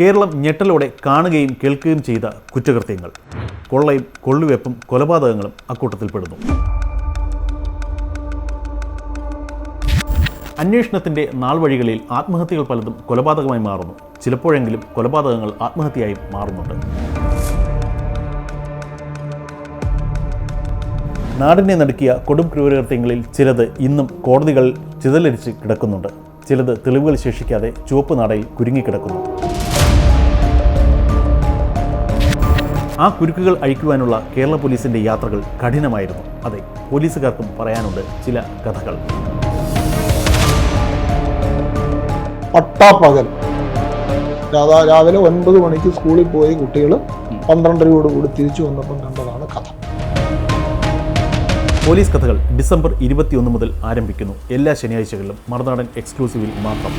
കേരളം ഞെട്ടലോടെ കാണുകയും കേൾക്കുകയും ചെയ്ത കുറ്റകൃത്യങ്ങൾ. കൊള്ളയും കൊള്ളുവെപ്പും കൊലപാതകങ്ങളും അക്കൂട്ടത്തിൽപ്പെടുന്നു. അന്വേഷണത്തിന്റെ നാൾവഴികളിൽ ആത്മഹത്യകൾ പലതും കൊലപാതകമായി മാറുന്നു. ചിലപ്പോഴെങ്കിലും കൊലപാതകങ്ങൾ ആത്മഹത്യയായി മാറുന്നുണ്ട്. നാടിനെ നടുക്കിയ കൊടും ക്രൂരകൃത്യങ്ങളിൽ ചിലത് ഇന്നും കോടതികൾ ചിതലരിച്ച് കിടക്കുന്നുണ്ട്. ചിലത് തെളിവുകൾ ശേഷിക്കാതെ ചുവപ്പ് നാടയിൽ കുരുങ്ങിക്കിടക്കുന്നു ആ കുരുക്കുകൾ അഴിക്കുവാനുള്ള കേരള പോലീസിന്റെ യാത്രകൾ കഠിനമായിരുന്നു. അതെ പോലീസുകാർക്കും പറയാനുണ്ട് ചില കഥകൾ. പട്ടാപ്പകൽ രാവിലെ ഒൻപത് മണിക്ക് സ്കൂളിൽ പോയി കുട്ടികൾ പന്ത്രണ്ടരയോട് കൂടി തിരിച്ചു വന്നപ്പം കണ്ടതാണ് കഥ. പോലീസ് കഥകൾ ഡിസംബർ ഇരുപത്തിയൊന്ന് മുതൽ ആരംഭിക്കുന്നു. എല്ലാ ശനിയാഴ്ചകളിലും മറുനാടൻ എക്സ്ക്ലൂസീവിൽ മാത്രം.